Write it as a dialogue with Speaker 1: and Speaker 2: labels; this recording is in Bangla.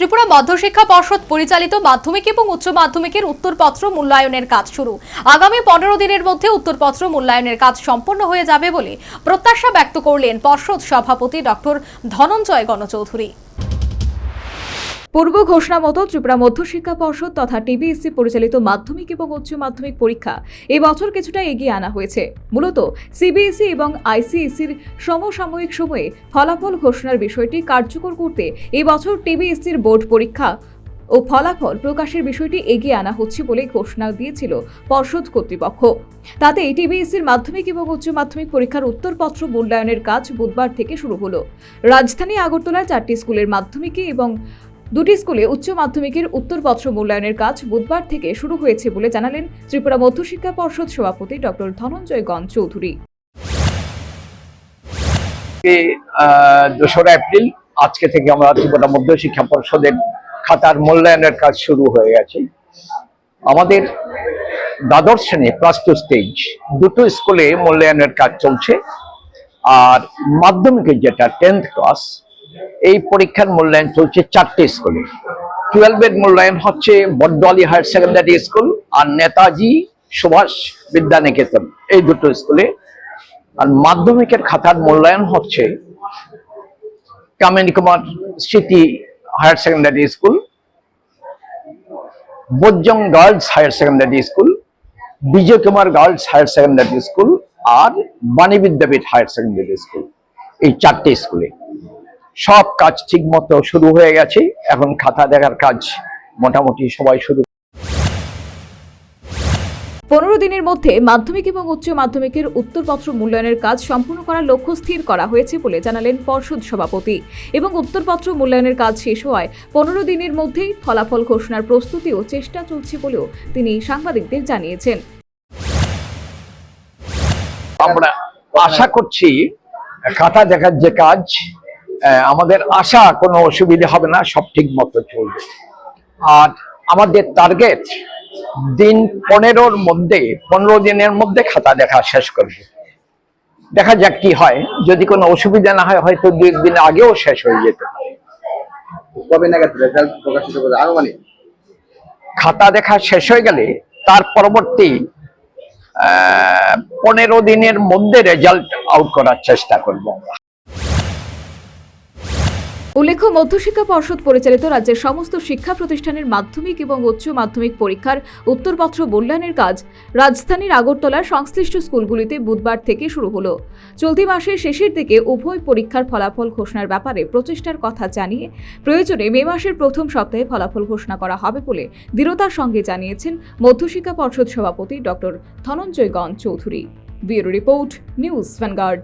Speaker 1: ত্রিপুরা মধ্যশিক্ষা পর্ষদ পরিচালিত মাধ্যমিক এবং উচ্চ মাধ্যমিকের উত্তরপত্র মূল্যায়নের কাজ শুরু। আগামী পনেরো দিনের মধ্যে উত্তরপত্র মূল্যায়নের কাজ সম্পন্ন হয়ে যাবে বলে প্রত্যাশা ব্যক্ত করলেন পর্ষদ সভাপতি ডক্টর ধনঞ্জয় গণচৌধুরী।
Speaker 2: পূর্ব ঘোষণা মতো ত্রিপুরা মধ্যশিক্ষা পর্ষদ তথা টিবিএসসি পরিচালিত মাধ্যমিক এবং উচ্চ মাধ্যমিক পরীক্ষা এই বছর কিছুটা এগিয়ে আনা হয়েছে। মূলত সিবিএসই এবং আইসিএসির সমসাময়িক সময়ে ফলাফল ঘোষণার বিষয়টি কার্যকর করতে এবছর বছর টিবিএসসির বোর্ড পরীক্ষা ও ফলাফল প্রকাশের বিষয়টি এগিয়ে আনা হচ্ছে বলে ঘোষণা দিয়েছিল পর্ষদ কর্তৃপক্ষ। তাতে টিবিএসসির মাধ্যমিক এবং উচ্চ মাধ্যমিক পরীক্ষার উত্তরপত্র মূল্যায়নের কাজ বুধবার থেকে শুরু হলো। রাজধানী আগরতলার চারটি স্কুলের মাধ্যমিকে এবং দুটি স্কুলে উচ্চ মাধ্যমিকের উত্তরপত্র মূল্যায়নের কাজ বুধবার থেকে শুরু হয়েছে বলে জানালেন ত্রিপুরা মধ্যশিক্ষা পর্ষদ সভাপতি ডক্টর ধনঞ্জয় গণ চৌধুরী।
Speaker 3: দোসরা এপ্রিল, আজকে থেকে আমরা ত্রিপুরা মধ্য শিক্ষা পর্ষদের খাতার মূল্যায়নের কাজ শুরু হয়ে গেছে। আমাদের দ্বাদশ শ্রেণি টু স্টেজ দুটো স্কুলে মূল্যায়নের কাজ চলছে। আর মাধ্যমিকের যেটা টেন্থ ক্লাস এই পরীক্ষার মূল্যায়ন চলছে চারটে স্কুলে। টুয়েলভের মূল্যায়ন হচ্ছে বড্ডালি হায়ার সেকেন্ডারি স্কুল আর নেতাজি সুভাষ বিদ্যানিকেতন, এই দুটো স্কুলে। আর মাধ্যমিকের খাতার মূল্যায়ন হচ্ছে Kamini Kumar Smriti higher secondary school বজ্জং girls higher secondary school Bijoy Kumar girls higher secondary school আর Bani Vidyapith higher secondary school, এই চারটে স্কুলে। সব কাজ ঠিক মতো শুরু হয়ে গেছে এখন খাতা দেখার কাজ মোটামুটি সবাই শুরু
Speaker 2: পনেরো দিনের মধ্যে মাধ্যমিক এবং উচ্চ মাধ্যমিকের উত্তরপত্র মূল্যায়নের কাজ সম্পূর্ণ করার লক্ষ্য স্থির করা হয়েছে বলে জানালেন পর্ষদ সভাপতি। এবং উত্তরপত্র মূল্যায়নের কাজ শেষ হওয়ায় পনেরো দিনের মধ্যেই ফলাফল ঘোষণার প্রস্তুতি ও চেষ্টা চলছে বলেও তিনি সাংবাদিকদের জানিয়েছেন।
Speaker 3: আমরা আশা করছি খাতা দেখার যে কাজ আমাদের আশা কোনো অসুবিধা হবে না সব ঠিক মতো চলবে। আর আমাদের টার্গেট দিন পনেরোর মধ্যে পনেরো দিনের মধ্যে খাতা দেখা শেষ করবে। দেখা যাক কি হয়। যদি কোনো অসুবিধা না হয় হয়তো দু একদিন আগেও শেষ হয়ে যেতে পারে।
Speaker 4: কবে নাগাদ রেজাল্ট প্রকাশিত
Speaker 3: খাতা দেখা শেষ হয়ে গেলে তার পরবর্তী আহ, পনেরো দিনের মধ্যে রেজাল্ট আউট করার চেষ্টা করব আমরা।
Speaker 2: উল্লেখ্য, মধ্যশিক্ষা পর্ষদ পরিচালিত রাজ্যের সমস্ত শিক্ষা প্রতিষ্ঠানের মাধ্যমিক এবং উচ্চ মাধ্যমিক পরীক্ষার উত্তরপত্র মূল্যায়নের কাজ রাজধানীর আগরতলার সংশ্লিষ্ট স্কুলগুলিতে বুধবার থেকে শুরু হলো। চলতি মাসের শেষের দিকে উভয় পরীক্ষার ফলাফল ঘোষণার ব্যাপারে প্রচেষ্টার কথা জানিয়ে প্রয়োজনে মে মাসের প্রথম সপ্তাহে ফলাফল ঘোষণা করা হবে বলে দৃঢ়তার সঙ্গে জানিয়েছেন মধ্যশিক্ষা পর্ষদ সভাপতি doctor Dhananjoy Gan Chowdhury. Bureau report, news Vanguard.